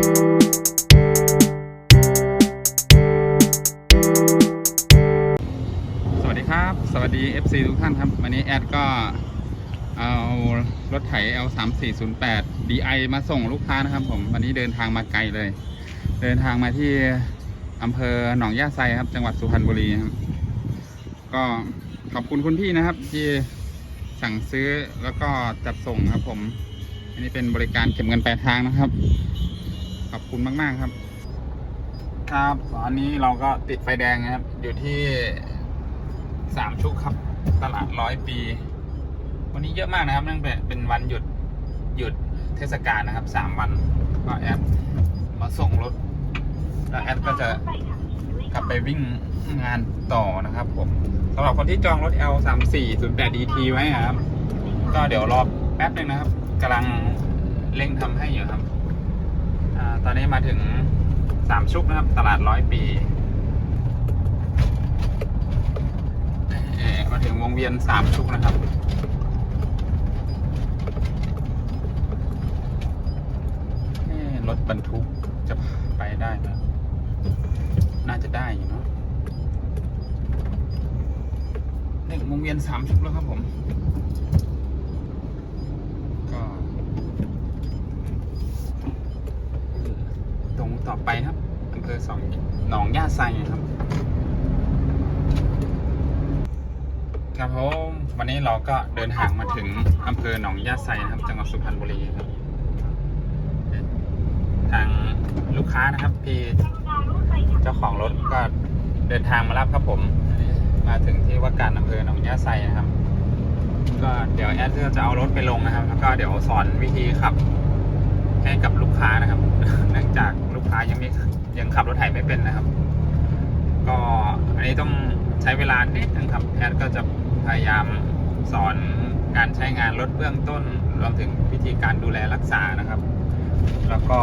สวัสดีครับ สวัสดี FC ทุกท่านครับ วันนี้แอดก็เอารถไถ L3408 DI มาส่งลูกค้านะครับผม วันนี้เดินทางมาไกลเลย เดินทางมาที่อำเภอหนองย่าไซครับ จังหวัดสุพรรณบุรีครับ ก็ขอบคุณคุณพี่นะครับที่สั่งซื้อแล้วก็จัดส่งครับผม อันนี้เป็นบริการเก็บเงินปลายทางนะครับ ขอบคุณมาก ๆ ครับ ครับตอนนี้เราก็ติดไฟแดงนะครับ อยู่ที่สามชุกครับ ตลาดร้อยปี วันนี้เยอะมากนะครับเนื่องเป็นวันหยุดหยุดเทศกาลนะครับสามวันก็แอดมาส่งรถ แล้วแอดก็จะกลับไปวิ่งงานต่อนะครับ ผมสำหรับคนที่จองรถ L 3 4 0 8 DT ไว้ครับ ก็เดี๋ยวรอแป๊บนึงนะครับกำลังเร่งทำให้อยู่ครับ มาถึงสามชุกนะครับ ตลาดร้อยปีเอ่อมาถึงวงเวียนสามชุกนะครับรถบรรทุกจะไปได้ไหมน่าจะได้อยู่เนาะนี่วงเวียนสามชุกแล้วครับผม ก็ ต่อไปครับอำเภอสองหนองย่าไซครับครับผมวันนี้เราก็เดินทางมาถึงอำเภอหนองย่าไซนะครับ จังหวัดสุพรรณบุรีครับทางลูกค้านะครับพี่เจ้าของรถก็เดินทางมารับครับผม มาถึงที่ว่าการอำเภอหนองย่าไซนะครับ ก็เดี๋ยวแอดจะเอารถไปลงนะครับ แล้วก็เดี๋ยวสอนวิธีขับให้กับลูกค้านะครับ เนื่องจาก้ายังไม่ยังขับรถไถไม่เป็นนะครับ ก็อันนี้ต้องใช้เวลานิดนึงครับแอดก็จะพยายามสอนการใช้งานรถเบื้องต้น รวมถึงวิธีการดูแลรักษานะครับ แล้วก็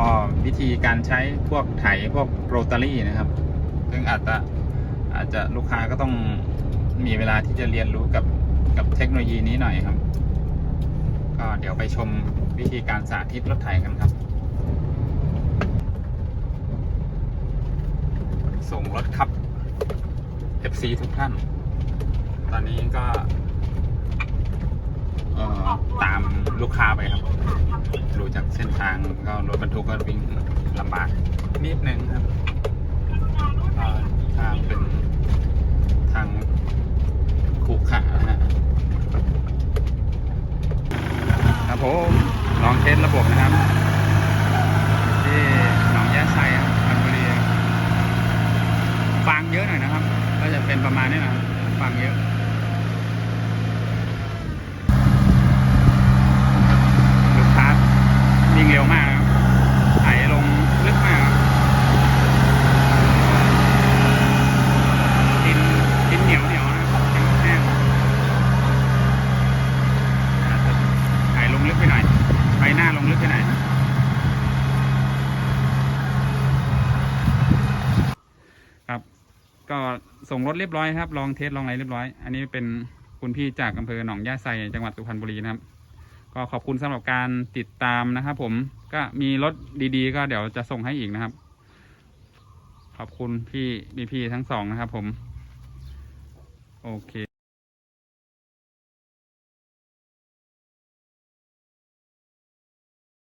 วิธีการใช้พวกไถพวกโรตารี่นะครับ ซึ่งอาจจะอาจจะลูกค้าก็ต้องมีเวลาที่จะเรียนรู้กับกับเทคโนโลยีนี้หน่อยครับ ก็เดี๋ยวไปชมวิธีการสาธิตรถไถกันครับ ส่งรถครับ FC ทุกท่าน ตอนนี้ก็ตามลูกค้าไปครับดูจากเส้นทางก็รถบรรทุกก็วิ่งลำบากนิดนึงครับอ่อทางเป็นทางขรุขระนะฮะครับผมลองเทสระบบนะครับ ที่หนองยาไซครับสุพรรณบุรีฟางเยอะหน่อยนะครับ ก็จะ เป็นประมาณนี้นะฟังเยอะลูกค้าวิ่งเร็วมากนะครับไถลงลึกมากครับดินดินเหนียวเหนียวนะครับแห้งๆอาจจะไถลงลึกไปหน่อยไปหน้าลงลึกไปหน่อยครับ ก็ส่งรถเรียบร้อยครับ ลองเทสลองอะไรเรียบร้อย อันนี้เป็นคุณพี่จากอำเภอหนองย่าไซจังหวัดสุพรรณบุรีนะครับ ก็ขอบคุณสำหรับการติดตามนะครับผมก็มีรถดีๆ ก็เดี๋ยวจะส่งให้อีกนะครับ ขอบคุณพี่พี่ทั้งสองนะครับผม โอเค